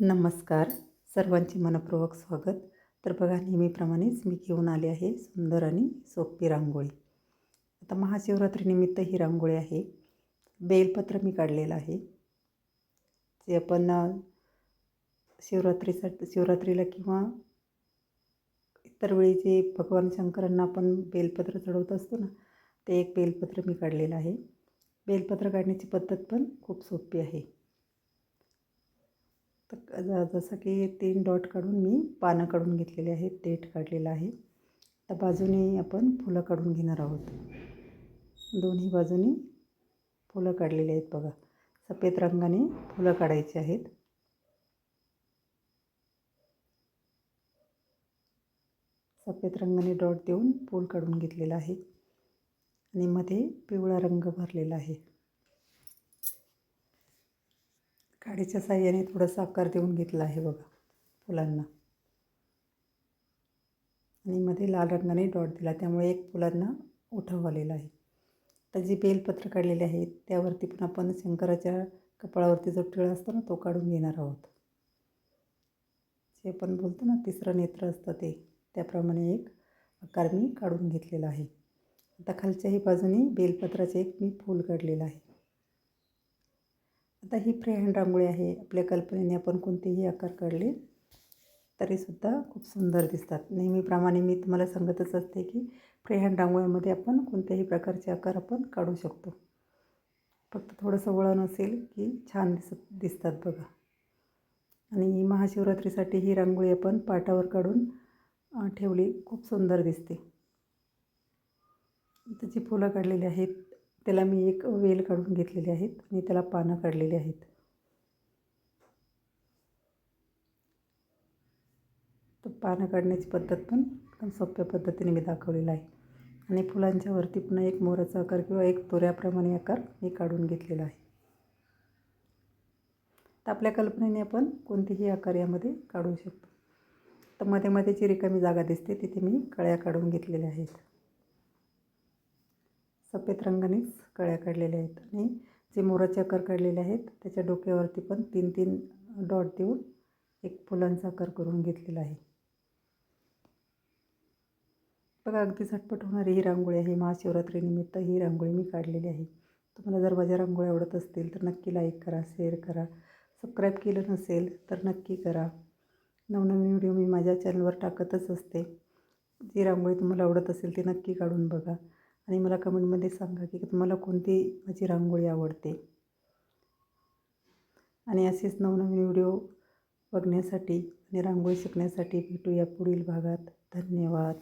नमस्कार. सर्वांचे मनपूर्वक स्वागत. तर बघा नेहमीप्रमाणेच मी घेऊन आले आहे सुंदर आणि सोपी रांगोळी. आता महाशिवरात्रीनिमित्त ही रांगोळी आहे. बेलपत्र मी काढलेलं आहे. जे आपण शिवरात्रीसाठी शिवरात्रीला किंवा इतर वेळी जे भगवान शंकरांना आपण बेलपत्र चढवत असतो ना ते एक बेलपत्र मी काढलेलं आहे. बेलपत्र काढण्याची पद्धत पण खूप सोपी आहे. तर जसं की तीन डॉट काढून मी पानं काढून घेतलेले आहेत देठ काढलेलं आहे. तर बाजूने आपण फुलं काढून घेणार आहोत. दोन्ही बाजूनी फुलं काढलेली आहेत बघा. सफेद रंगाने फुलं काढायची आहेत. सफेद रंगाने डॉट देऊन फूल काढून घेतलेलं आहे. आणि मध्ये पिवळा रंग भरलेला आहे. काडीच्या साह्याने थोडासा आकार देऊन घेतला आहे बघा फुलांना. आणि मध्ये लाल रंगाने डॉट दिला त्यामुळे एक फुलांना उठाव आलेला आहे. तर जी बेलपत्र काढलेले आहेत त्यावरती पण आपण शंकराच्या कपाळावरती जो टिळा असतो ना तो काढून घेणार आहोत. जे आपण बोलतो ना तिसरं नेत्र असतं ते त्याप्रमाणे एक आकार मी काढून घेतलेला आहे. आता खालच्याही बाजूनी बेलपत्राचे एक मी फूल काढलेलं आहे. आता ही फ्रेहँड रांगोळी आहे. आपल्या कल्पनेने आपण कोणतेही आकार काढले तरीसुद्धा खूप सुंदर दिसतात. नेहमीप्रमाणे मी तुम्हाला सांगतच असते की फ्रेहँड रांगोळीमध्ये आपण कोणत्याही प्रकारचे आकार आपण काढू शकतो. फक्त थोडंसं वळण असेल की छान दिसत दिसतात बघा. आणि महाशिवरात्रीसाठी ही रांगोळी आपण पाटावर काढून ठेवली. खूप सुंदर दिसते. त्याची फुलं काढलेली आहेत त्याला मी एक वेल काढून घेतलेली आहेत आणि त्याला पानं काढलेली आहेत. तर पानं काढण्याची पद्धत पण एकदम सोप्या पद्धतीने मी दाखवलेलं आहे. आणि फुलांच्या वरती पुन्हा एक मोराचा आकार किंवा एक तोऱ्याप्रमाणे आकार मी काढून घेतलेला आहे. तर आपल्या कल्पनेने आपण कोणतेही आकार यामध्ये काढू शकतो. तर मध्ये मध्ये जी रिकामी जागा दिसते तिथे मी कळ्या काढून घेतलेल्या आहेत. सफेद रंगानेच कळ्या काढलेल्या आहेत आणि जे मोराचे आकार काढलेले आहेत त्याच्या डोक्यावरती पण तीन तीन डॉट देऊन एक फुलांचा आकार करून घेतलेला आहे. बघा अगदी झटपट होणारी ही रांगोळी आहे. महाशिवरात्रीनिमित्त ही रांगोळी मी काढलेली आहे. तुम्हाला जर माझ्या रांगोळी आवडत असतील तर नक्की लाईक करा शेअर करा. सबस्क्राईब केलं नसेल तर नक्की करा. नवनवीन व्हिडिओ मी माझ्या चॅनलवर टाकतच असते. जी रांगोळी तुम्हाला आवडत असेल ती नक्की काढून बघा. आणि मला कमेंटमध्ये सांगा की तुम्हाला कोणती माझी रांगोळी आवडते. आणि असेच नवनवीन व्हिडिओ बघण्यासाठी आणि रांगोळी शिकण्यासाठी भेटूया पुढील भागात. धन्यवाद.